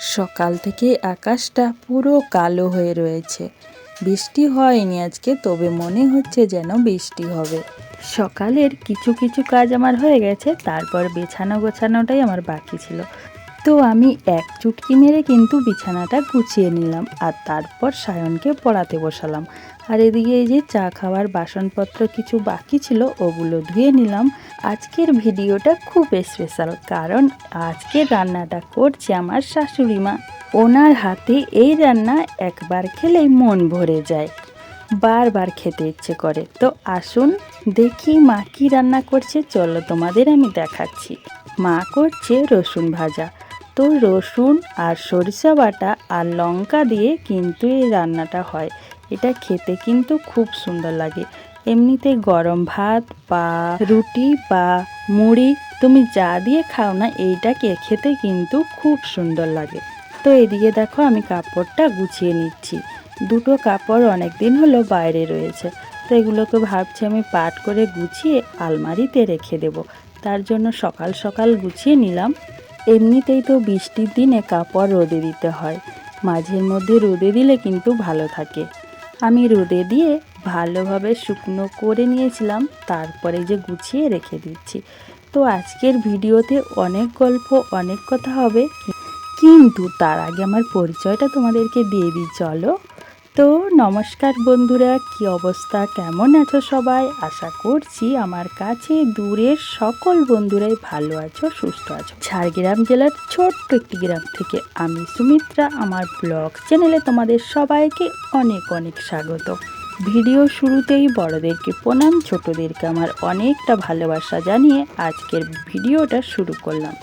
সকাল থেকে আকাশটা পুরো কালো হয়ে রয়েছে। বৃষ্টি হয়নি আজকে, তবে মনে হচ্ছে যেন বৃষ্টি হবে। সকালের কিছু কিছু কাজ আমার হয়ে গেছে, তারপর বিছানা গোছানোটাই আমার বাকি ছিল। তো আমি এক চুটকি মেরে কিন্তু বিছানাটা গুছিয়ে নিলাম, আর তারপর সায়নকে পড়াতে বসালাম। আর এদিকে এই যে চা খাওয়ার বাসনপত্র কিছু বাকি ছিল, ওগুলো ধুয়ে নিলাম। আজকের ভিডিওটা খুব স্পেশাল কারণ আজকের রান্নাটা করছে আমার শাশুড়ি মা। ওনার হাতে এই রান্না একবার খেলেই মন ভরে যায়, বারবার খেতে ইচ্ছে করে। তো আসুন দেখি মা কি রান্না করছে, চলো তোমাদের আমি দেখাচ্ছি। মা করছে রসুন ভাজা। তো রসুন আর সরিষা বাটা আর লঙ্কা দিয়ে কিন্তু এই রান্নাটা হয়। এটা খেতে কিন্তু খুব সুন্দর লাগে। এমনিতে গরম ভাত বা রুটি বা মুড়ি তুমি যা দিয়ে খাও না এইটাকে খেতে কিন্তু খুব সুন্দর লাগে। তো এদিকে দেখো আমি কাপড়টা গুছিয়ে নিচ্ছি। দুটো কাপড় অনেক দিন হলো বাইরে রয়েছে। তো এগুলোকে ভাবছি আমি পাট করে গুছিয়ে আলমারিতে রেখে দেব। তার জন্য সকাল সকাল গুছিয়ে নিলাম। এমনিতেই তো বৃষ্টির দিনে কাপড় রোদে দিতে হয়। মাঝের মধ্যে রোদে দিলে কিন্তু ভালো থাকে। আমি রোদে দিয়ে ভালোভাবে শুকনো করে নিয়েছিলাম, তারপরে যে গুছিয়ে রেখে দিচ্ছি। তো আজকের ভিডিওতে অনেক গল্প, অনেক কথা হবে। কিন্তু তার আগে আমার পরিচয়টা তোমাদেরকে দিয়ে দিই, চলো। তো নমস্কার বন্ধুরা, কি অবস্থা? কেমন আছো সবাই? আশা করছি আমার কাছে দূরের সকল বন্ধুরাই ভালো আছো, সুস্থ আছো। ঝাড়গ্রাম জেলার ছোট্ট একটি গ্রাম থেকে আমি সুমিত্রা, আমার ব্লগ চ্যানেলে তোমাদের সবাইকে অনেক অনেক স্বাগত। ভিডিও শুরুতেই বড়দেরকে প্রণাম, ছোটদেরকে আমার অনেকটা ভালোবাসা জানিয়ে আজকের ভিডিওটা শুরু করলাম।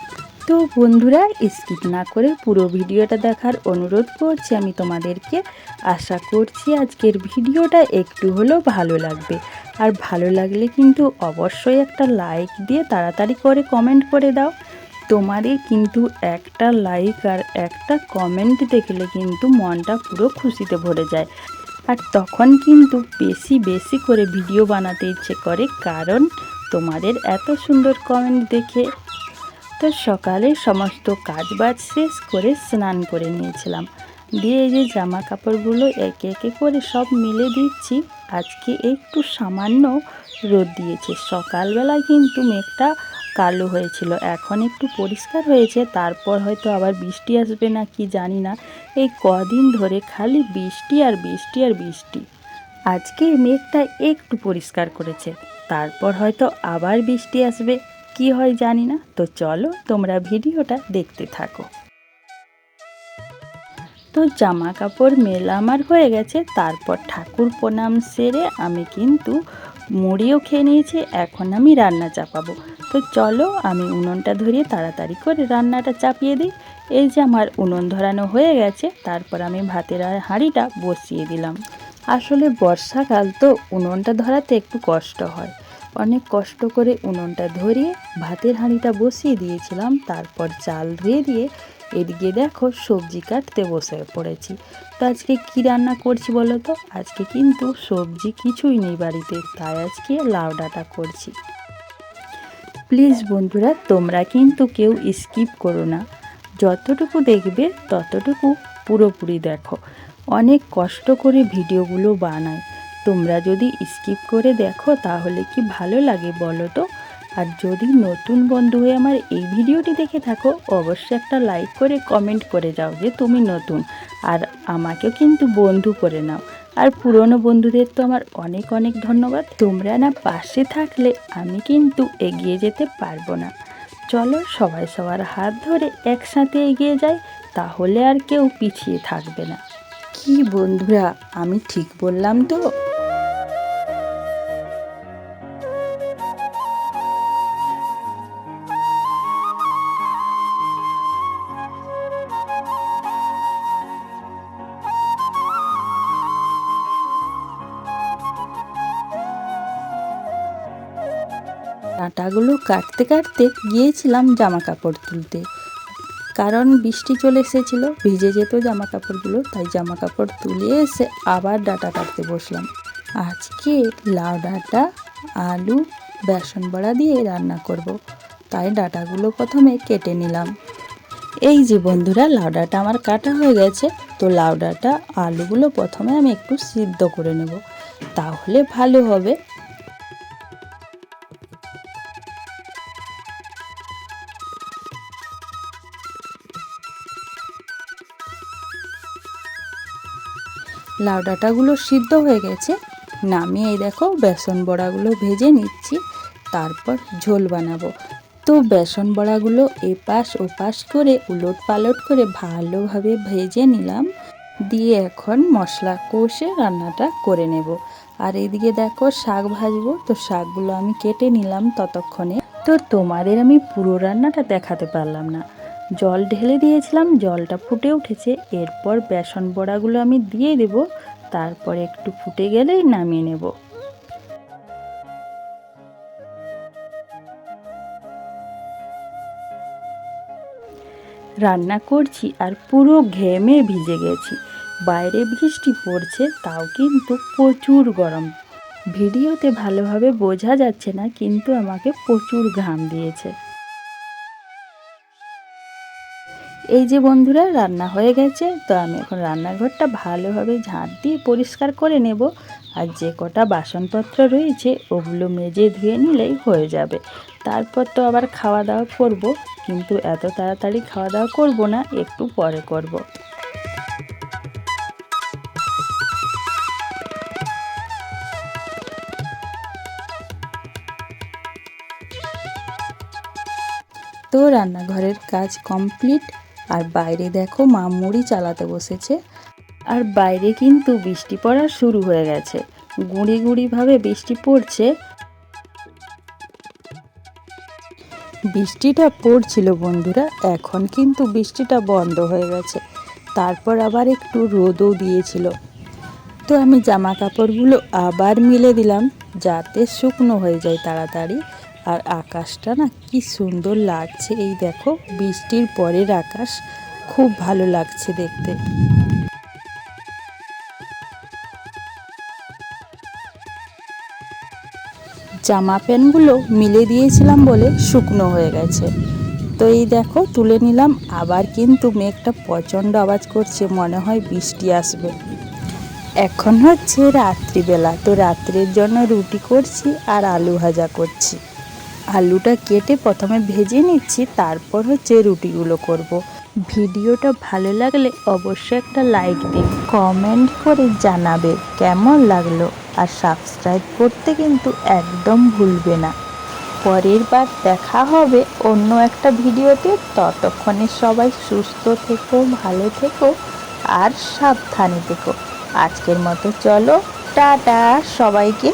তো বন্ধুরা স্কিপ না করে পুরো ভিডিওটা দেখার অনুরোধ করছি আমি তোমাদেরকে। আশা করছি আজকের ভিডিওটা একটু হলেও ভালো লাগবে। আর ভালো লাগলে কিন্তু অবশ্যই একটা লাইক দিয়ে তাড়াতাড়ি করে কমেন্ট করে দাও। তোমাদের কিন্তু একটা লাইক আর একটা কমেন্ট দেখলে কিন্তু মনটা পুরো খুশিতে ভরে যায়। আর তখন কিন্তু বেশি বেশি করে ভিডিও বানাতে ইচ্ছে করে, কারণ তোমাদের এত সুন্দর কমেন্ট দেখে তো সকালে সমস্ত কাজবাজ শেষ করে স্নান করে নিয়েছিলাম। দিয়ে যে জামা কাপড়গুলো একে একে করে সব মিলে দিচ্ছি, আজকে একটু সামান্য রোদ দিয়েছে। সকালবেলায় কিন্তু মেঘটা কালো হয়েছিল, এখন একটু পরিষ্কার হয়েছে, তারপর হয়তো আবার বৃষ্টি আসবে না কি জানি না। এই কদিন ধরে খালি বৃষ্টি আর বৃষ্টি আর বৃষ্টি। আজকে মেঘটা একটু পরিষ্কার করেছে, তারপর হয়তো আবার বৃষ্টি আসবে। কি হয় জানি না, তো চলো তোমরা ভিডিওটা দেখতে থাকো। তো জামা কাপড় মেলা আমার হয়ে গেছে, তারপর ঠাকুর প্রণাম সেরে আমি কিন্তু মুড়িও খেয়ে নিয়েছি, এখন আমি রান্না চাপাবো। তো চলো আমি উনুনটা ধরিয়ে তাড়াতাড়ি করে রান্নাটা চাপিয়ে দিই। এই যে আমার উনুন ধরানো হয়ে গেছে, তারপর আমি ভাতের হাঁড়িটা বসিয়ে দিলাম। আসলে বর্ষাকাল তো উনুনটা ধরাতে একটু কষ্ট হয়। অনেক কষ্ট করে উনুনটা ধরিয়ে ভাতের হাঁড়িটা বসিয়ে দিয়েছিলাম। তারপর চাল ধুয়ে দিয়ে এদিকে দেখো সবজি কাটতে বসে পড়েছি। তো আজকে কি রান্না করছি বলো তো? আজকে কিন্তু সবজি কিছুই নেই বাড়িতে, তাই আজকে লাউ ডাঁটা করছি। প্লিজ বন্ধুরা, তোমরা কিন্তু কেউ স্কিপ করো না। যতটুকু দেখবে ততটুকু পুরোপুরি দেখো। অনেক কষ্ট করে ভিডিওগুলো বানায় তোমরা যদি স্কিপ করে দেখো, তাহলে কি ভালো লাগে বলো তো? আর যদি নতুন বন্ধু হয়ে আমার এই ভিডিওটি দেখে থাকো, অবশ্যই একটা লাইক করে কমেন্ট করে যাও যে তুমি নতুন। আর আমাকেও কিন্তু বন্ধু করে নাও। আর পুরনো বন্ধুদের তো আমার অনেক অনেক ধন্যবাদ। তোমরা না পাশে থাকলে আমি কিন্তু এগিয়ে যেতে পারব না। চলো সবাই সবার হাত ধরে একসাথে এগিয়ে যাই, তাহলে আর কেউ পিছিয়ে থাকবে না। কি বন্ধুরা, আমি ঠিক বললাম তো? ডাঁটাগুলো কাটতে কাটতে গিয়েছিলাম জামা কাপড় তুলতে। কারণ বৃষ্টি চলে এসেছিল, ভিজে যেত জামা কাপড়গুলো তাই জামা কাপড় তুলে এসে আবার ডাটা কাটতে বসলাম। আজকে লাউ ডাঁটা, আলু, বেসন বড়া দিয়ে রান্না করব। তাই ডাটাগুলো প্রথমে কেটে নিলাম। এই যে বন্ধুরা লাউডাটা আমার কাটা হয়ে গেছে। তো লাউডাটা আলুগুলো প্রথমে আমি একটু সিদ্ধ করে নেব। তাহলে ভালো হবে। লাউ ডাঁটাগুলো সিদ্ধ হয়ে গেছে। নামিয়ে এই দেখো বেসন বড়াগুলো ভেজে নিচ্ছি, তারপর ঝোল বানাবো। তো বেসন বড়াগুলো এপাশ ওপাশ করে উলট পালট করে ভালোভাবে ভেজে নিলাম। দিয়ে এখন মশলা কষে রান্নাটা করে নেব। আর এদিকে দেখো শাক ভাজবো, তো শাকগুলো আমি কেটে নিলাম ততক্ষণে। তো তোমাদের আমি পুরো রান্নাটা দেখাতে পারলাম না। জল ঢেলে দিয়েছিলাম, জলটা ফুটে উঠেছে। এরপর বেসন বড়াগুলো আমি দিয়ে দেব, তারপর একটু ফুটে গেলেই নামিয়ে নেব। রান্না করছি আর পুরো ঘেমে ভিজে গেছি। বাইরে বৃষ্টি পড়ছে, তাও কিন্তু প্রচুর গরম। ভিডিওতে ভালোভাবে বোঝা যাচ্ছে না, কিন্তু আমাকে প্রচুর ঘাম দিয়েছে। এই যে বন্ধুরা, রান্না হয়ে গেছে, তো আমি এখন রান্নাঘরটা ভালোভাবে ঝাঁট দিয়ে পরিষ্কার করে নেব। আর যে কটা বাসনপত্র রয়েছে, ওগুলো মেজে ধুয়ে নিলেই হয়ে যাবে। তারপর তো আবার খাওয়া দাওয়া করব, কিন্তু এত তাড়াতাড়ি খাওয়া দাওয়া করব না, একটু পরে করব। তো রান্নাঘরের কাজ কমপ্লিট। আর বাইরে দেখো মা মুড়ি চালাতে বসেছে। আর বাইরে কিন্তু বৃষ্টি পড়া শুরু হয়ে গেছে। গুঁড়ি গুঁড়িভাবে বৃষ্টি পড়ছে। বৃষ্টিটা পড়ছিল বন্ধুরা, এখন কিন্তু বৃষ্টিটা বন্ধ হয়ে গেছে। তারপর আবার একটু রোদও দিয়েছিল। তো আমি জামা কাপড়গুলো আবার মিলে দিলাম, যাতে শুকনো হয়ে যায় তাড়াতাড়ি। আর আকাশটা না কি সুন্দর লাগছে। এই দেখো, বৃষ্টির পরের আকাশ। খুব ভালো লাগছে দেখতে। জামা প্যান্টগুলো মিলে দিয়েছিলাম বলে শুকনো হয়ে গেছে। তো এই দেখো, তুলে নিলাম। আবার কিন্তু মেঘটা প্রচণ্ড আওয়াজ করছে, মনে হয় বৃষ্টি আসবে। এখন হচ্ছে রাত্রিবেলা। তো রাত্রের জন্য রুটি করছি আর আলু ভাজা করছি। আলুটা কেটে প্রথমে ভেজে নিচ্ছি, তারপর হচ্ছে রুটিগুলো করব। ভিডিওটা ভালো লাগলে অবশ্যই একটা লাইক দিন কমেন্ট করে জানাবে কেমন লাগল আর সাবস্ক্রাইব করতে কিন্তু একদম ভুলবে না। পরের বার দেখা হবে অন্য একটা ভিডিওতে, ততক্ষণে সবাই সুস্থ থেকো, ভালো থেকো আর সাবধানে থেকো। আজকের মতো চলো, টাটা, সবাইকে।